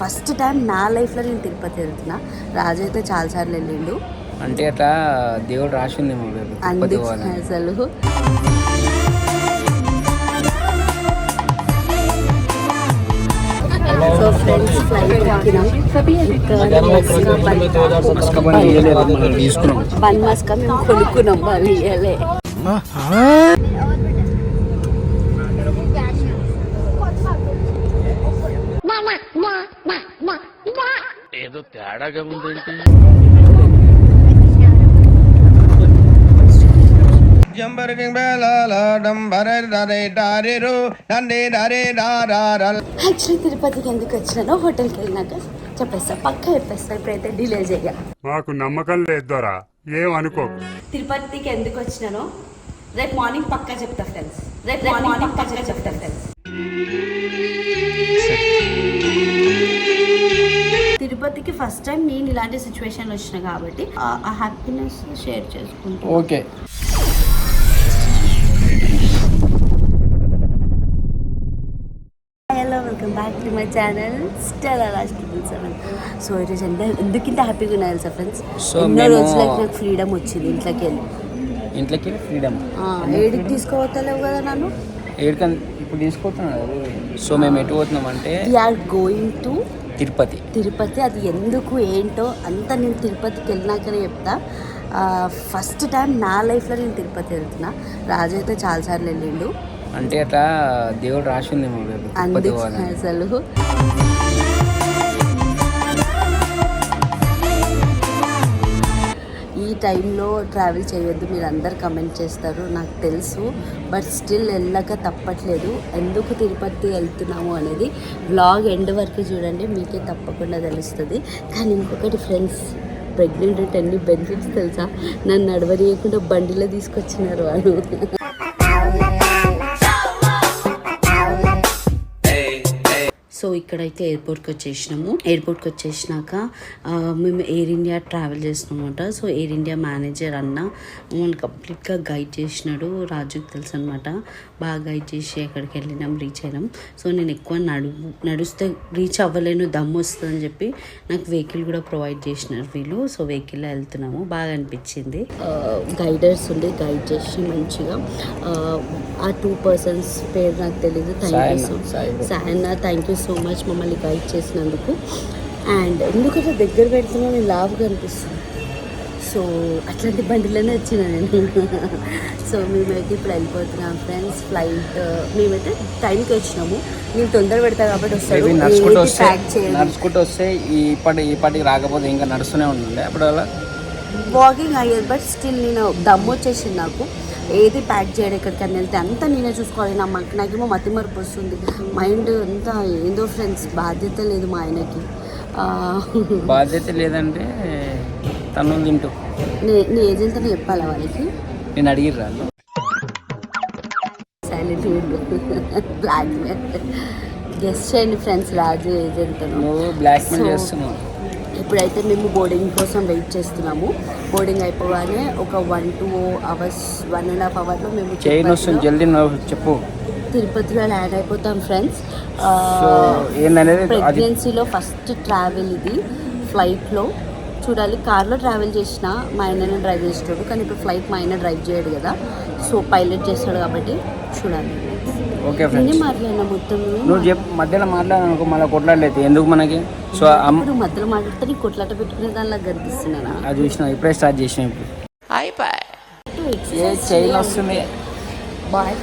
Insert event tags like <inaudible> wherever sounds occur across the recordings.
First time నా లైఫ్లో నేను తిరుపతి వెళ్తున్నా. రాజు అయితే చాలాసార్లు వెళ్ళిండు. అంటే అట్లా దేవుడు రాసింది అసలు. సో ఫ్రెండ్స్ ఫ్లైట్ ఎక్కినాం. బన్- మస్కా మేము కొనుక్కున్నాం ఏదో తేడాగా ఉందేంటి? యాక్చువల్లీ తిరుపతికి ఎందుకు వచ్చినానో హోటల్కి వెళ్ళినాక చెప్పేస్తా. పక్క చెప్పేస్తా ఇప్పుడైతే డిలే చేయ మాకు నమ్మకం లేదు దొరా. ఏం అనుకోకు. తిరుపతికి ఎందుకు వచ్చినానో రేపు మార్నింగ్ పక్కా చెప్తా ఫ్రెండ్స్ రేపు మార్నింగ్ పక్కా చెప్తా ఫ్రెండ్స్ తిరుపతికి ఫస్ట్ టైం నేను ఇలాంటి సిచ్యువేషన్ వచ్చిన కాబట్టి ఆ- హ్యాపీనెస్ షేర్ చేసుకుంటాను okay. Hello welcome back to my channel స్టెల్ triple seven so ఈరోజు ఎంత ఎందుకు ఇంత హ్యాపీగా ఉన్నాయి తెలుసా ఫ్రెండ్స్ ఎన్నో రోజులకి నాకు ఫ్రీడమ్ వచ్చింది ఇంట్లోకి వెళ్ళి. ఇంట్లోకి ఫ్రీడమ్ ఏడికి తీసుకోవతలేవు కదా నన్ను? ఏడుకని ఇప్పుడు తీసుకుంటున్నాడు సో మేము ఎటు పోతున్నాం అంటే we're going to Tirupati. Tirupati అది ఎందుకు ఏంటో అంతా నేను తిరుపతికి వెళ్ళినాకనే చెప్తా. ఫస్ట్ టైం నా లైఫ్లో నేను తిరుపతి వెళ్తున్నా. రాజు అయితే చాలాసార్లు వెళ్ళిండు. అంటే అట్లా దేవుడు రాసింది అసలు. టైంలో ట్రావెల్ చేయొద్దు మీరు అందరు కమెంట్ చేస్తారు నాకు తెలుసు బట్ స్టిల్ వెళ్ళక తప్పట్లేదు. ఎందుకు తిరుపతి వెళ్తున్నాము అనేది బ్లాగ్ ఎండ్ వరకు చూడండి మీకే తప్పకుండా తెలుస్తుంది. కానీ ఇంకొకటి ఫ్రెండ్స్ ప్రెగ్నెంట్ అంటే అన్ని బెనిఫిట్స్ తెలుసా? నన్ను నడవనీయకుండా బండిలో తీసుకొచ్చినారు వాళ్ళు ఇక్కడైతే ఎయిర్పోర్ట్కి వచ్చేసినాము. ఎయిర్పోర్ట్కి వచ్చేసినాక మేము ఎయిర్ ఇండియా ట్రావెల్ చేసినామన్నమాట సో ఎయిర్ ఇండియా మేనేజర్ అన్న మమ్మల్ని కంప్లీట్గా గైడ్ చేసినాడు రాజుకి తెలుసు అనమాట బాగా గైడ్ చేసి ఎక్కడికి వెళ్ళినాం రీచ్ అయినాం. సో నేను ఎక్కువ నడు నడుస్తే రీచ్ అవ్వలేను దమ్ము వస్తుందని చెప్పి నాకు వెహికల్ కూడా ప్రొవైడ్ చేసినారు వీళ్ళు. సో వెహికల్లో వెళ్తున్నాము. బాగా అనిపించింది. గైడర్స్ ఉండి గైడ్ చేసి మంచిగా ఆ, టూ పర్సన్స్ పేరు నాకు తెలీదు. Thank you so Sai Sai. Sayanna thank you so much మమ్మల్ని గైడ్ చేసినందుకు. అండ్ ఎందుకంటే దగ్గర పెడుతున్నా నేను లావుగా అనిపిస్తుంది. సో అట్లాంటి బండిలోనే వచ్చిన నేను. <laughs> సో మేమైతే ఇప్పుడు వెళ్ళిపోతున్నాం ఫ్రెండ్స్ ఫ్లైట్ మేమైతే టైంకి వచ్చినాము. నేను తొందర పెడతా కాబట్టి వస్తాడు మేబీ నడుచుకుంటూ వస్తే నడుచుకుంటూ వస్తే ఈ పాటి ఈ పాటికి రాకపోతే ఇంకా నడుస్తూనే ఉండే అప్పుడు వాకింగ్ అయ్యేది బట్ స్టిల్ నేను దమ్ము వచ్చేసింది నాకు. ఏది ప్యాక్ చేయడం ఎక్కడికైనా వెళ్తే అంతా నేనే చూసుకోవాలి. నా నాకేమో మతి మరపు వస్తుంది. మైండ్ అంతా ఏందో ఫ్రెండ్స్ బాధ్యత లేదు మా ఆయనకి. బాధ్యత లేదంటే తను తింటూ. నే- నీ ఏజెంట్ అని చెప్పాలా వాళ్ళకి? నేను అడిగిర్రా సైలెంట్ బ్లాక్ గెస్ట్ చేయండి ఫ్రెండ్స్ రాజు ఏజెంట్ నువ్వు బ్లాక్ మెయిల్ చేస్తున్నావు. ఇప్పుడైతే మేము బోర్డింగ్ కోసం వెయిట్ చేస్తున్నాము. బోర్డింగ్ అయిపోగానే ఒక one two hours one and half అవర్లో మేము జల్దీ చెప్పు. తిరుపతిలో ల్యాండ్ అయిపోతాం ఫ్రెండ్స్ ప్రెగ్నెన్సీలో ఫస్ట్ ట్రావెల్ ఇది ఫ్లైట్లో చూడాలి కార్లో ట్రావెల్ చేసిన మా ఆయననే డ్రైవ్ చేస్తాడు కానీ ఇప్పుడు ఫ్లైట్ మా ఆయన డ్రైవ్ చేయడు కదా. సో పైలట్ చేస్తాడు కాబట్టి చూడాలి. ఓకే ఫ్రెండ్స్ మాట్లాడినా మొత్తం నువ్వు? చెప్పు మధ్యలో మాట్లాడనుకో మళ్ళీ కొట్లాడలేదు. ఎందుకు మనకి? సో మధ్యలో మాట్లాడితే నీ కొట్లాట పెట్టుకునే దానిలా కనిపిస్తున్నానా? అది చూసినా ఇప్పుడే స్టార్ట్ చేసిన ఇప్పుడు. ఏ చైన్ వస్తుంది? బాయ్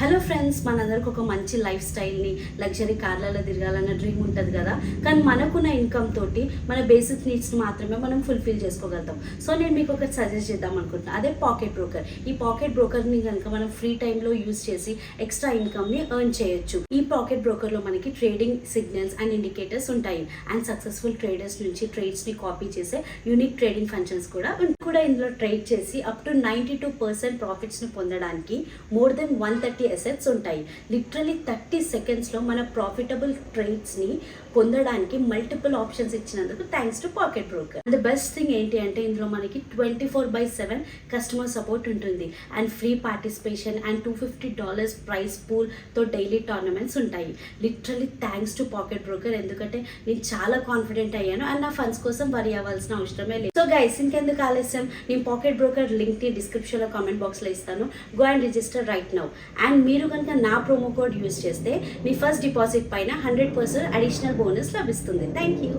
హలో ఫ్రెండ్స్ మనందరికి ఒక మంచి లైఫ్ స్టైల్ని లగ్జరీ కార్లలో తిరగాలన్న డ్రీమ్ ఉంటుంది కదా? కానీ మనకున్న ఇన్కమ్ తోటి మన బేసిక్ నీడ్స్ని మాత్రమే మనం ఫుల్ఫిల్ చేసుకోగలుగుతాం. సో నేను మీకు ఒకటి సజెస్ట్ చేద్దాం అనుకుంటున్నాను అదే పాకెట్ బ్రోకర్ ఈ పాకెట్ బ్రోకర్ని కనుక మనం ఫ్రీ టైంలో యూస్ చేసి ఎక్స్ట్రా ఇన్కమ్ని ఎర్న్ చేయొచ్చు. ఈ పాకెట్ బ్రోకర్లో మనకి ట్రేడింగ్ సిగ్నల్స్ అండ్ ఇండికేటర్స్ ఉంటాయి. అండ్ సక్సెస్ఫుల్ ట్రేడర్స్ నుంచి ట్రేడ్స్ని కాపీ చేసే యూనిక్ ట్రేడింగ్ ఫంక్షన్స్ కూడా కూడా ఇందులో ట్రేడ్ చేసి up to ninety two percent ప్రాఫిట్స్ని పొందడానికి more than one thirty assets ఉంటాయి. లిటరలీ థర్టీ సెకండ్స్లో మన ప్రాఫిటబుల్ ట్రేడ్స్ని పొందడానికి మల్టిపుల్ ఆప్షన్స్ ఇచ్చినందుకు thanks to pocket broker the best thing ఏంటి అంటే ఇందులో మనకి twenty four by seven customer support ఉంటుంది and free participation and two fifty dollars prize పూల్తో daily tournaments ఉంటాయి. Literally thanks to pocket broker ఎందుకంటే నేను చాలా కాన్ఫిడెంట్ అయ్యాను అండ్ నా ఫండ్స్ కోసం వరి అవ్వాల్సిన అవసరమే లేదు. సో గైస్ ఇంకెందుకు ఆలస్యం? నేను పాకెట్ బ్రోకర్ లింక్ని డిస్క్రిప్షన్లో కామెంట్ బాక్స్లో ఇస్తాను. Go and register right now and మీరు కనుక నా ప్రోమో కోడ్ యూస్ చేస్తే మీ ఫస్ట్ డిపాజిట్ పైన హండ్రెడ్ పర్సెంట్ అడిషనల్ బోనస్ లభిస్తుంది. థ్యాంక్ యూ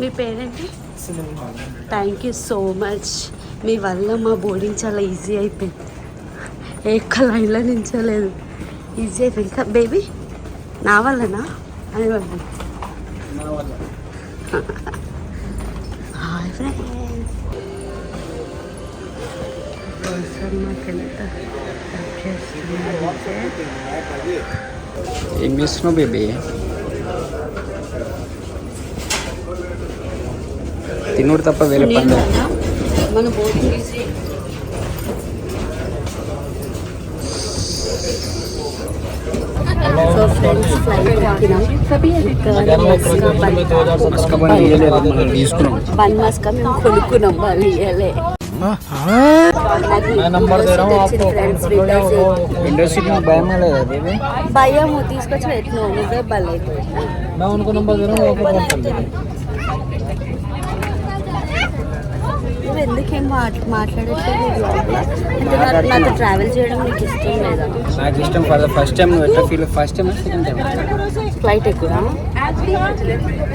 మీ పేరేంటి? థ్యాంక్ యూ సో మచ్ మీ వల్ల మా బోర్డింగ్ చాలా ఈజీ అయిపోయింది. ఎక్క లైన్లో నించోలేదు ఈజీ అయిపోయింది. ఇంకా బేబీ నా వల్లనా? అని వల్ల. హాయ్ ఫ్రెండ్స్ ఏం చేస్తున్నావు బేబీ తినుడు తప్ప వేరే పని లేదు. మన boarding easy so friends flight ఎక్కినాం ఇక్కడ మస్కా బన్ మస్కా పని వేయలేదు మనం తీసుకున్నాం బన్ మస్కా మేము కొనుక్కున్నాం వాళ్ళు ఇయ్యలే భయం లేదా బేబీ భయం తీసుకొచ్చి పెట్టినావు నువ్వే బలైపోయి నువ్వు ఎందుకేం మాట్లా మాట్లాడట్లేదు నాతో ట్రావెల్ చేయడం నీకు ఇష్టం లేదా? నాకు ఇష్టం ఫర్ ద ఫస్ట్ టైం నువ్వు ఎట్లా feel first time second time flight ఎక్కువ.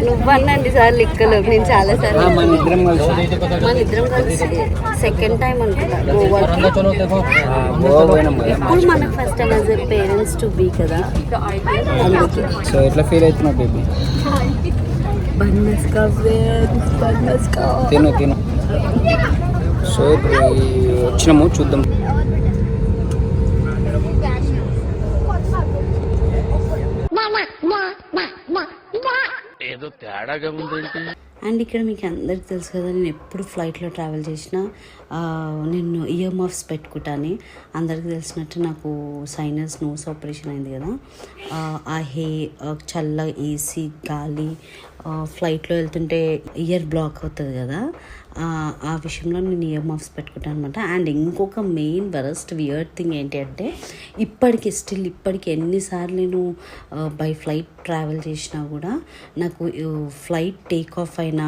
నువ్వన్నండి సార్లు ఎక్కలు నేను చాలా సార్లు మన ఇద్దరం కలిసి. సెకండ్ టైం అనుకుంటా. గోవాకి. ఇప్పుడు మనకు first time as parents to be కదా. అందుకే. సో ఎట్లా ఫీల్ అవుతున్నావు బేబీ బన్నస్కా ఫ్రెండ్స్ బన్నస్కా తిను తిను. సో ఇప్పుడు వచ్చినాము చూద్దాం. అండ్ ఇక్కడ మీకు అందరికి తెలుసు కదా నేను ఎప్పుడు ఫ్లైట్లో ట్రావెల్ చేసినా నేను ఇయర్ మఫ్స్ పెట్టుకుంటాను. అందరికీ తెలిసినట్టు నాకు సైనస్ నోస్ ఆపరేషన్ అయింది కదా. ఆ, హే చల్ల ఏసీ గాలి ఫ్లైట్లో వెళ్తుంటే ఇయర్ బ్లాక్ అవుతుంది కదా. ఆ, విషయంలో నేను ఇయర్ మఫ్స్ పెట్టుకుంటాను అనమాట అండ్ ఇంకొక మెయిన్ వరస్ట్ వియర్డ్ థింగ్ ఏంటి అంటే ఇప్పటికి స్టిల్ ఇప్పటికి ఎన్నిసార్లు నేను బై ఫ్లైట్ ట్రావెల్ చేసినా కూడా నాకు ఫ్లైట్ టేక్ ఆఫ్ అయినా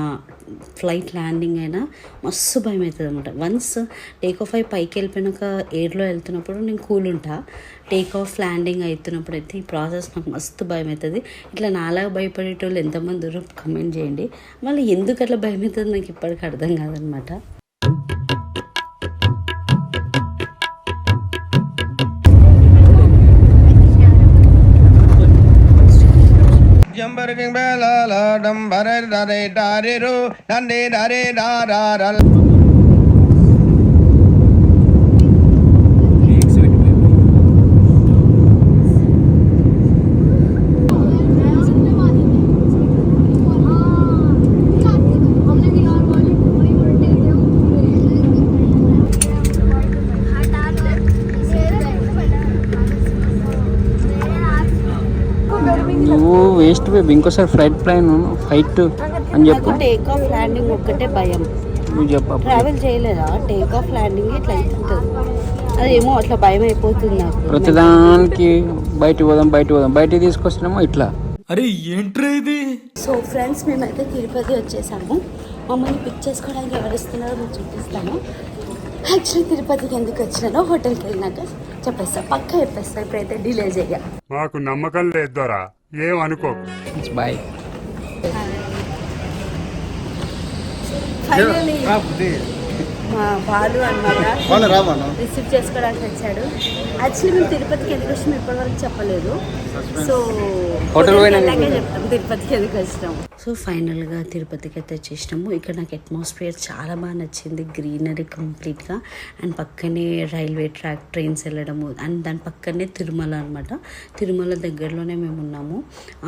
ఫ్లైట్ ల్యాండింగ్ అయినా మస్తు భయం అవుతుంది అనమాట వన్స్ టేక్ ఆఫ్ అయి పైకి వెళ్ళిపోయినాక ఎయిర్లో వెళ్తున్నప్పుడు నేను కూల్ ఉంటా టేక్ ఆఫ్ ల్యాండింగ్ అవుతున్నప్పుడు అయితే ఈ ప్రాసెస్ నాకు మస్తు భయం అవుతుంది ఇట్లా నాలాగా భయపడేటోళ్ళు ఎంతమంది దూరం కమెంట్ చేయండి. మళ్ళీ ఎందుకు అట్లా భయం అవుతుంది నాకు ఇప్పటికి అర్థం కాదనమాట. జంబరకింగ్ బేలాల డంబరే డరే డారిరు నందే డరే బేబీ ఇంకోసారి ఫ్లైట్ ప్లాన్ ఫైట్ అని చెప్పు. టేక్ ఆఫ్ ల్యాండింగ్ ఒక్కటే భయం. నువ్వు చెప్పు. ట్రావెల్ చేయలేదా? టేక్ ఆఫ్ ల్యాండింగ్ ఇట్లా అవుతుంటుంది అదేమో అట్లా భయం అయిపోతుంది నాకు. ప్రతిదానికి బయట పోదాం బయట పోదాం. బయట తీసుకొస్తున్నామో ఇట్లా. సో ఫ్రెండ్స్ మేమైతే తిరుపతి వచ్చేసాము. మమ్మల్ని పిక్ చేసుకోవడానికి ఎవరు ఇస్తున్నారో మేము చూపిస్తాము. యాక్చువల్లీ తిరుపతికి ఎందుకు వచ్చినానో హోటల్కి వెళ్ళినాక చెప్పేస్తా. పక్క చెప్పేస్తా. ఇప్పుడైతే డిలే చేయ మాకు నమ్మకం లేదు ఏం అనుకోకు. బాయ్ ఫైనలీ బాలు అనమాట రిసీవ్ చేసుకోవడానికి వచ్చాడు. యాక్చువల్లీ మేము తిరుపతికి ఎందుకు వచ్చినాం ఇప్పటివరకు చెప్పలేదు. సో హోటల్ చెప్తాం తిరుపతికి ఎందుకు వచ్చినాం సో ఫైనల్గా తిరుపతికి అయితే వచ్చేసినాము. ఇక్కడ నాకు అట్మాస్ఫియర్ చాలా బాగా నచ్చింది. గ్రీనరీ కంప్లీట్గా అండ్ పక్కనే రైల్వే ట్రాక్ ట్రైన్స్ వెళ్ళడము. అండ్ దాని పక్కనే తిరుమల అనమాట తిరుమల దగ్గరలోనే మేము ఉన్నాము.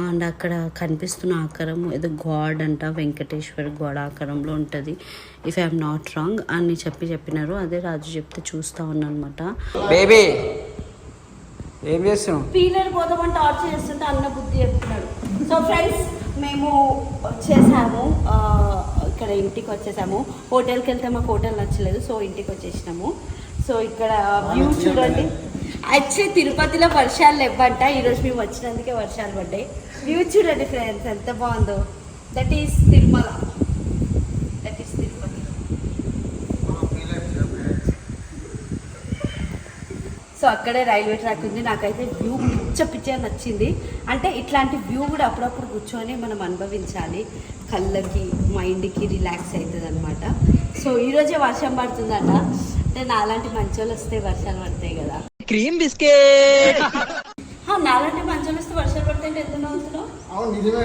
అండ్ అక్కడ కనిపిస్తున్న ఆకారం ఏదో గాడ్ అంట. వెంకటేశ్వర గాడ్ ఆకారంలో ఉంటుంది. ఇఫ్ ఐఎమ్ నాట్ రాంగ్ అని చెప్పి చెప్పినారు అదే రాజు చెప్తే చూస్తా ఉన్నా అనమాట బేబీ ఏం చేస్తున్నావు? పీలర్ పోదామని టార్చర్ చేస్తుంటే అన్న బుద్ధి చెప్తున్నాడు. సో ఫ్రెండ్స్ మేము వచ్చేసాము ఆ, ఇక్కడ ఇంటికి వచ్చేసాము. హోటల్కి వెళ్తే మాకు హోటల్ నచ్చలేదు సో ఇంటికి వచ్చేసినాము. సో ఇక్కడ వ్యూ చూడండి. యాక్చువల్లీ తిరుపతిలో వర్షాలు లేవంట ఈరోజు మేము వచ్చినందుకే వర్షాలు పడ్డాయి. వ్యూ చూడండి ఫ్రెండ్స్ ఎంత బాగుందో. That is Tirumala that is Tirupati so అక్కడే రైల్వే ట్రాక్ ఉంది. నాకైతే వ్యూ పిచ్చ పిచ్చ నచ్చింది. అంటే ఇట్లాంటి వ్యూ కూడా అప్పుడప్పుడు కూర్చొని మనం అనుభవించాలి. కళ్ళకి మైండ్కి రిలాక్స్ అవుతుంది అనమాట సో ఈరోజే వర్షం పడుతుందట. అంటే నాలాంటి మంచోళ్ళు వస్తే వర్షాలు పడతాయి కదా. Cream biscuit! ఆ, నాలాంటి మంచోళ్ళు వస్తే వర్షాలు పడతాయంటే ఎందుకు నవ్వుతున్నావు? అవును నిజమే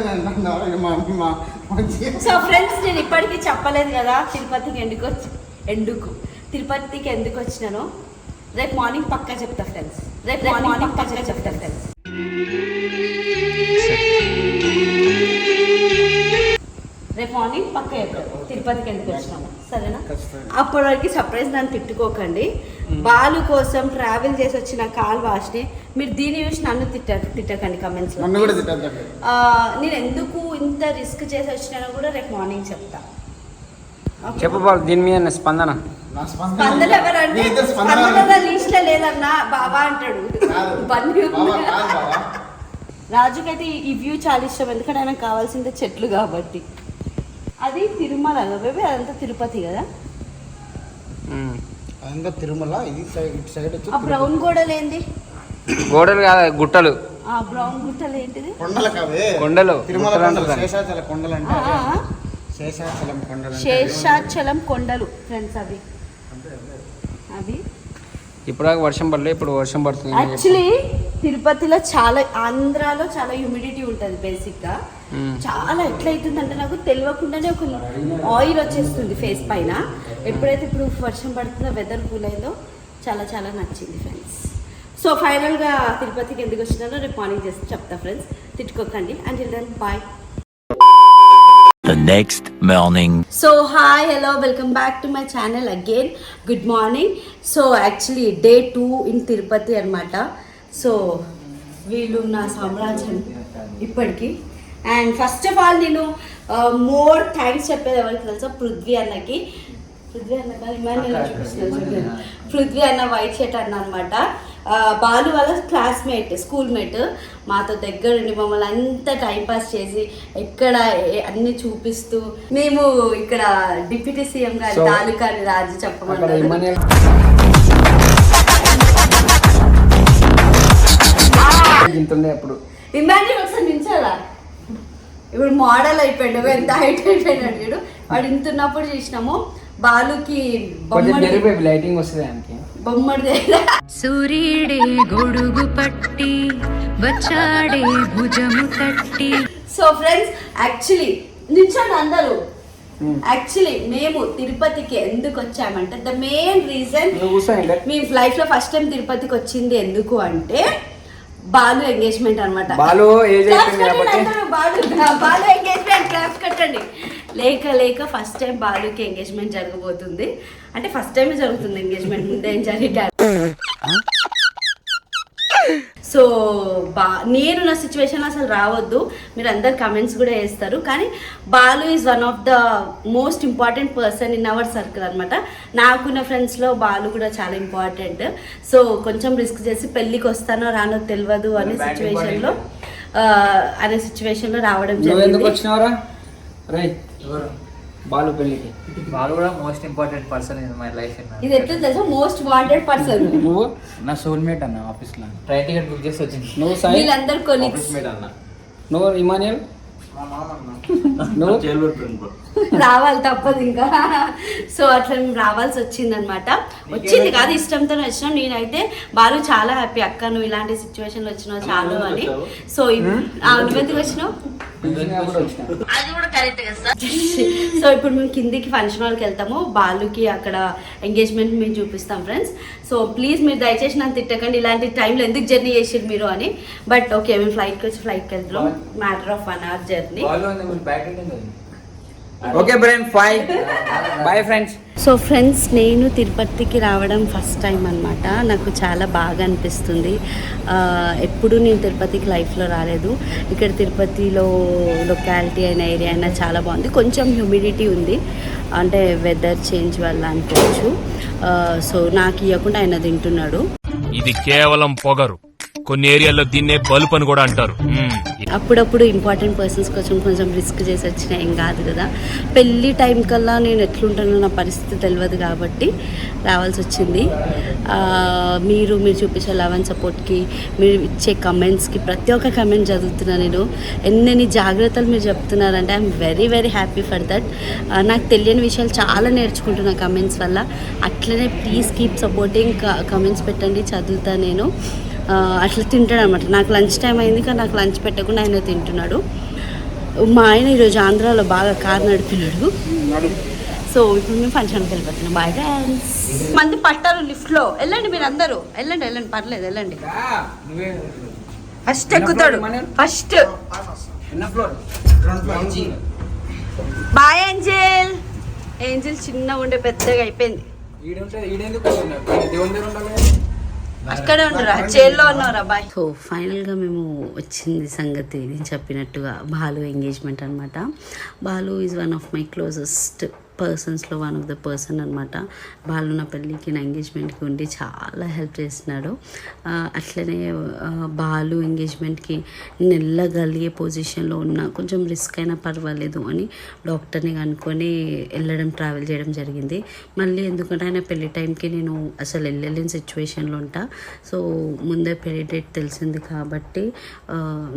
మా మా మంచి సో ఫ్రెండ్స్ నేను ఇప్పటికీ చెప్పలేదు కదా తిరుపతికి ఎందుకు వచ్చి ఎందుకు? తిరుపతికి ఎందుకు వచ్చినానో. రేపు మార్నింగ్ పక్కా చెప్తా ఫ్రెండ్స్ రేపు మార్నింగ్ పక్కా చెప్తా ఫ్రెండ్స్ రేపు మార్నింగ్ పక్క చెప్తాను తిరుపతికి ఎందుకు వచ్చినాము? సరేనా? అప్పటి వరకు సర్ప్రైజ్ నన్ను తిట్టుకోకండి. బాలు కోసం ట్రావెల్ చేసి వచ్చిన కాల్ వాష్ని మీరు దీని చూసి నన్ను తిట్ట తిట్టకండి కమెంట్స్ నన్ను కూడా తిట్టద్దండి. నేను ఎందుకు ఇంత రిస్క్ చేసి వచ్చినానో కూడా రేపు మార్నింగ్ చెప్తా. Okay? చెప్పు బాబు దీని మీద స్పందన. నా స్పందన ఎవరంటే స్పందన స్పందన లిస్ట్లో లేదన్నా బాబా అంటాడు. రాజుకైతే ఈ- వ్యూ చాలా ఇష్టం. ఎందుకంటే ఆయనకు కావాల్సిందే చెట్లు కాబట్టి. అది తిరుమల బేబీ అదంతా తిరుపతి కదా. అదంతా తిరుమల ఇది సైడ్ ఇటు సైడ్ వచ్చి ఆ బ్రౌన్ గోడలు ఏంది? గోడలు కాదు గుట్టలు. ఆ బ్రౌన్ గుట్టలు ఏంటిది? కొండల కవే. కొండలు. తిరుమల కొండలు. శేషాచల కొండలు అంటే. శేషాచలం కొండలు శేషాచలం కొండలు ఫ్రెండ్స్ అవి. అవి. ఇప్పుడు వర్షం పడలే ఇప్పుడు వర్షం పడుతుంది. యాక్చువల్లీ తిరుపతిలో చాలా ఆంధ్రాలో చాలా హ్యూమిడిటీ ఉంటుంది బేసిక్గా. చాలా ఎట్లయితుందంటే నాకు తెలియకుండానే ఒక ఆయిల్ వచ్చేస్తుంది ఫేస్ పైన. ఎప్పుడైతే ఇప్పుడు వర్షం పడుతుందో వెదర్ కూల్ అయిందో చాలా చాలా నచ్చింది ఫ్రెండ్స్ సో ఫైనల్గా తిరుపతికి ఎందుకు వచ్చినానో రేపు మార్నింగ్ చేసి చెప్తా friends తిట్టుకోకండి. And then bye The next morning. So hi hello welcome back to my channel again good morning so actually day two in Tirupati అనమాట సో వీళ్ళు నా సామ్రాజ్యం ఇప్పటికి. అండ్ ఫస్ట్ ఆఫ్ ఆల్ నేను uh, మోర్ థ్యాంక్స్ చెప్పేది ఎవరికి తెలుసా? పృథ్వీ అన్నకి. పృథ్వీ అన్న కాదు, ఇమాన్యుయల్ అని చూపిస్తున్నారు పృథ్వీ అన్న వైట్ షర్ట్ అన్న అనమాట బాలు వాళ్ళ క్లాస్మేట్ స్కూల్ మేట్ మాతో దగ్గరుండి మమ్మల్ని అంతా టైం పాస్ చేసి ఎక్కడ అన్ని చూపిస్తూ మేము ఇక్కడ డిప్యూటీ సీఎం గారి తాలూకాని రాజు చెప్పమన్నారు ఇంతుండే అప్పుడు. ఇమాన్యుల్ ఒకసారి నించాలా ఇప్పుడు మోడల్ అయిపోయాడు ఎంత హైట్ అయిపోయినాడు వీడు వాడు ఇంత ఉన్నప్పుడు చూసినాము బాలుకి లైటింగ్ వస్తుంది ఆయనకి బొమ్మడి దగ్గర సూర్యుడే గొడుగు పట్టి వచ్చాడే భుజము తట్టి. సో ఫ్రెండ్స్ యాక్చువల్లీ నిల్చోండి అందరూ. యాక్చువల్లీ మేము తిరుపతికి ఎందుకు వచ్చామంటే ద మెయిన్ రీజన్ నువ్వు కూర్చో ఇంకా. మీ లైఫ్లో ఫస్ట్ టైం తిరుపతికి వచ్చింది ఎందుకు అంటే బాలు ఎంగేజ్మెంట్ అనమాట బాలు ఏజ్ అయిపోయింది కాబట్టి. బాలు. బాలు ఎంగేజ్మెంట్ క్లాస్ కట్టండి. లేక లేక ఫస్ట్ టైం బాలుకి ఎంగేజ్మెంట్ జరగబోతుంది. అంటే ఫస్ట్ టైమే జరుగుతుంది ఎంగేజ్మెంట్ ముందే ఏం జరిగారు సో బా నేను నా సిచ్యువేషన్ అసలు రావద్దు. మీరు అందరు కమెంట్స్ కూడా వేస్తారు. కానీ Balu is one of the most important person in our circle అనమాట నాకున్న ఫ్రెండ్స్లో బాలు కూడా చాలా ఇంపార్టెంట్ సో కొంచెం రిస్క్ చేసి పెళ్ళికి వస్తానో రానో తెలియదు అనే సిచ్యువేషన్లో అనే సిచ్యువేషన్లో రావడం జరిగింది. బాలు పెళ్ళికి వాళ్ళు కూడా most important person in my life ఇది ఎట్లా తెలుసా? మోస్ట్ వాంటెడ్ పర్సన్ నువ్వు? నా సోల్మేట్ అన్న ఆఫీస్లో ట్రైన్ టికెట్ బుక్ చేసి వచ్చింది. నువ్వు సాయి? వీళ్ళందరూ కొలీగ్స్ నువ్వు ఇమానియల్? నువ్వు? రావాలి తప్పదు ఇంకా. సో అట్లా రావాల్సి వచ్చింది అనమాట వచ్చింది కాదు ఇష్టంతోనే వచ్చినాం. నేనైతే బాలు చాలా హ్యాపీ అక్క నువ్వు ఇలాంటి సిచ్యువేషన్లో వచ్చినావు చాలు అని. సో నువ్వెందుకు వచ్చినావు? సో ఇప్పుడు మేము కిందికి ఫంక్షన్ హాల్కి వెళ్తాము. బాలుకి అక్కడ ఎంగేజ్మెంట్ మేము చూపిస్తాం ఫ్రెండ్స్ సో ప్లీజ్ మీరు దయచేసి నన్ను తిట్టకండి. ఇలాంటి టైంలో ఎందుకు జర్నీ చేసిరు మీరు అని. బట్ ఓకే మేము ఫ్లైట్కి వచ్చి ఫ్లైట్కి వెళ్తున్నాం. Matter of one hour journey okay brain five bye friends so friends నేను తిరుపతికి రావడం ఫస్ట్ టైం అనమాట నాకు చాలా బాగా అనిపిస్తుంది. ఎప్పుడు నేను తిరుపతికి లైఫ్లో రాలేదు. ఇక్కడ తిరుపతిలో లొకాలిటీ అయిన ఏరియా అయినా చాలా బాగుంది. కొంచెం హ్యూమిడిటీ ఉంది. అంటే వెదర్ చేంజ్ వల్ల అనుకోవచ్చు. సో నాకు ఇవ్వకుండా ఆయన తింటున్నాడు. ఇది కేవలం పొగరు. కొన్ని ఏరియాల్లో దీన్నే బల్బ్ అని కూడా అంటారు. అప్పుడప్పుడు ఇంపార్టెంట్ పర్సన్స్ కోసం కొంచెం రిస్క్ చేసి వచ్చిన ఏం కాదు కదా. పెళ్ళి టైం కల్లా నేను ఎట్లుంటానో నా పరిస్థితి తెలియదు కాబట్టి రావాల్సి వచ్చింది. ఆ, మీరు మీరు చూపించే లవ్ అండ్ సపోర్ట్కి మీరు ఇచ్చే కమెంట్స్కి ప్రతి ఒక్క కమెంట్ చదువుతున్నా నేను. ఎన్నెన్ని జాగ్రత్తలు మీరు చెప్తున్నారంటే I'm very very happy for that నాకు తెలియని విషయాలు చాలా నేర్చుకుంటున్నా కమెంట్స్ వల్ల. అట్లనే ప్లీజ్ కీప్ సపోర్టింగ్ కమెంట్స్ పెట్టండి చదువుతా నేను. అట్లా తింటాడు అనమాట నాకు లంచ్ టైం అయింది కానీ నాకు లంచ్ పెట్టకుండా ఆయన తింటున్నాడు. మా ఆయన ఈరోజు ఆంధ్రాలో బాగా కారు నడిపినాడు. సో ఇప్పుడు మేము ఫంక్షన్కి వెళ్ళిపోతున్నాం. బాయ్ ఫ్రెండ్స్ మంది పట్టారు లిఫ్ట్లో. వెళ్ళండి మీరు అందరూ. వెళ్ళండి వెళ్ళండి. పర్లేదు వెళ్ళండి. ఫస్ట్ ఎక్కుతాడు. ఫస్ట్ బాయ్ ఏంజల్ ఏంజల్ చిన్నగా ఉండే పెద్దగా అయిపోయింది. అక్కడే ఉండరా జైల్లో ఉన్నారా? బాయ్. సో ఫైనల్గా మేము వచ్చింది సంగతి నేను చెప్పినట్టుగా బాలు ఎంగేజ్మెంట్ అనమాట Balu is one of my closest పర్సన్స్లో one of the person అనమాట బాలు నా పెళ్ళికి నా ఎంగేజ్మెంట్కి ఉండి చాలా హెల్ప్ చేస్తున్నాడు అట్లనే బాలు ఎంగేజ్మెంట్కి నెల్లగలిగే పొజిషన్లో ఉన్న కొంచెం రిస్క్ అయినా పర్వాలేదు అని డాక్టర్ని కనుక్కొని వెళ్ళడం ట్రావెల్ చేయడం జరిగింది. మళ్ళీ ఎందుకంటే ఆయన పెళ్ళి టైంకి నేను అసలు వెళ్ళలేని సిచ్యువేషన్లో ఉంటా. సో ముందే పెళ్ళి డేట్ తెలిసింది కాబట్టి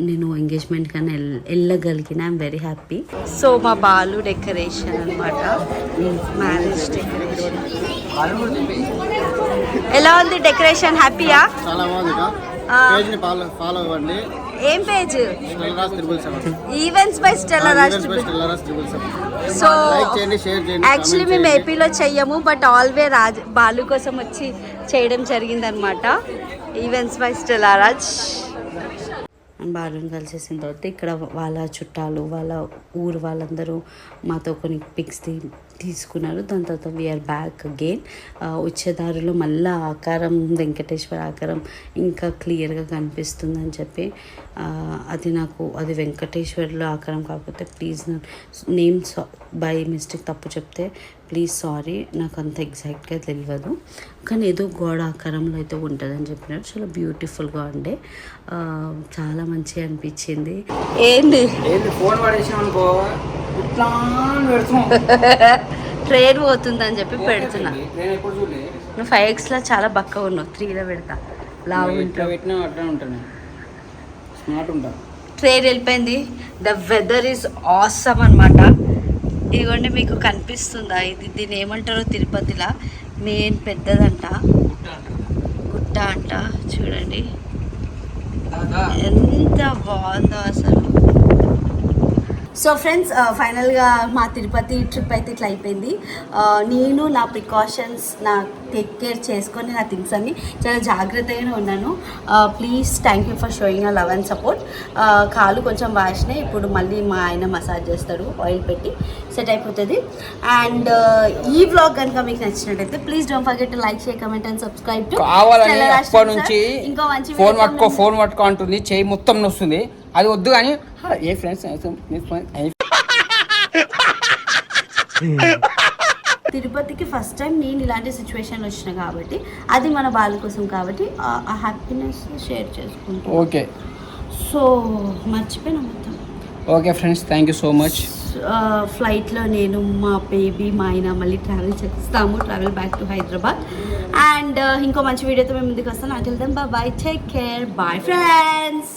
నేను ఎంగేజ్మెంట్ కానీ వెళ్ళగలిగిన. ఐఎమ్ వెరీ హ్యాపీ సో మా బాలు డెకరేషన్ అనమాట మ్యారేజ్ డెకరేషన్ ఎలా ఉంది డెకరేషన్? హ్యాపీయా? చాలా బాగుంది ఆ. పేజ్ని ఫాలో ఫాలో అవ్వండి. ఏం page? Events by Stella Stellaras triple seven so like చేయండి షేర్ చేయండి యాక్చువల్లీ మేము. ఏపీలో చెయ్యము బట్ ఆల్వే రాజ్ బాలు కోసం వచ్చి చేయడం జరిగిందనమాట ఈవెంట్స్ బై స్టెలారాజ్ బాలుని కలిసేసిన తర్వాత ఇక్కడ వాళ్ళ చుట్టాలు వాళ్ళ ఊరు వాళ్ళందరూ మాతో కొన్ని పిక్స్ తీ తీసుకున్నారు. దాని తర్వాత వీఆర్ బ్యాక్ అగైన్ వచ్చే దారిలో మళ్ళీ ఆకారం వెంకటేశ్వర ఆకారం ఇంకా క్లియర్గా కనిపిస్తుందని చెప్పి అది నాకు అది వెంకటేశ్వర్లో ఆకారం కాకపోతే ప్లీజ్ నేమ్ బై మిస్టేక్ తప్పు చెప్తే ప్లీజ్ సారీ నాకు అంత ఎగ్జాక్ట్గా తెలియదు. కానీ ఏదో గోడ ఆకారంలో అయితే ఉంటుందని చెప్పినారు. చాలా బ్యూటిఫుల్గా ఉండే. చాలా మంచిగా అనిపించింది. ఏంది? ఫోన్ పడేసాం అనుకో ట్రైన్ పోతుందని చెప్పి పెడుతున్నా. నువ్వు ఫైవ్ ఎక్స్లో చాలా బక్క ఉన్నావు. త్రీలో పెడతా. లావు ట్రైన్ వెళ్ళిపోయింది. ద వెదర్ ఈజ్ ఆసమ్ అనమాట ఇదిగోండి మీకు కనిపిస్తుందా? ఇది దీన్ని ఏమంటారో తిరుపతిలా. మెయిన్ పెద్దదంట. గుట్ట అంట. చూడండి. ఎంత బాగుందో అసలు. సో ఫ్రెండ్స్ ఫైనల్గా మా తిరుపతి ట్రిప్ అయితే ఇట్లా అయిపోయింది. ఆ, నేను నా ప్రికాషన్స్ నా టేక్ కేర్ చేసుకొని నా థింగ్స్ అన్ని చాలా జాగ్రత్తగానే ఉన్నాను. Please thank you for showing love and support కాలు కొంచెం వాసినాయి. ఇప్పుడు మళ్ళీ మా ఆయన మసాజ్ చేస్తాడు ఆయిల్ పెట్టి సెట్ అయిపోతుంది. అండ్ ఈ వ్లాగ్ కనుక మీకు నచ్చినట్టయితే please don't forget like share comment and subscribe కావాలని అప్పటి నుంచి ఇంకో మంచి ఫోన్ పట్టుకో ఫోన్ పట్టుకో అంటుంది. చేయి మొత్తం నొస్తుంది. అది వద్దు కానీ "హా, ఏ ఫ్రెండ్స్ తిరుపతికి ఫస్ట్ టైం నేను ఇలాంటి సిచ్యువేషన్ వచ్చిన కాబట్టి అది మన బాల కోసం కాబట్టి ఆ- హ్యాపీనెస్ షేర్ చేసుకుంటాం ఓకే. సో మర్చిపోయినా మొత్తం. Okay friends thank you so much ఫ్లైట్లో నేను మా బేబీ మా ఆయన మళ్ళీ ట్రావెల్ చేస్తాము travel back to Hyderabad. And ఇంకో మంచి వీడియోతో మేము ముందుకు వస్తాను then bye take care bye friends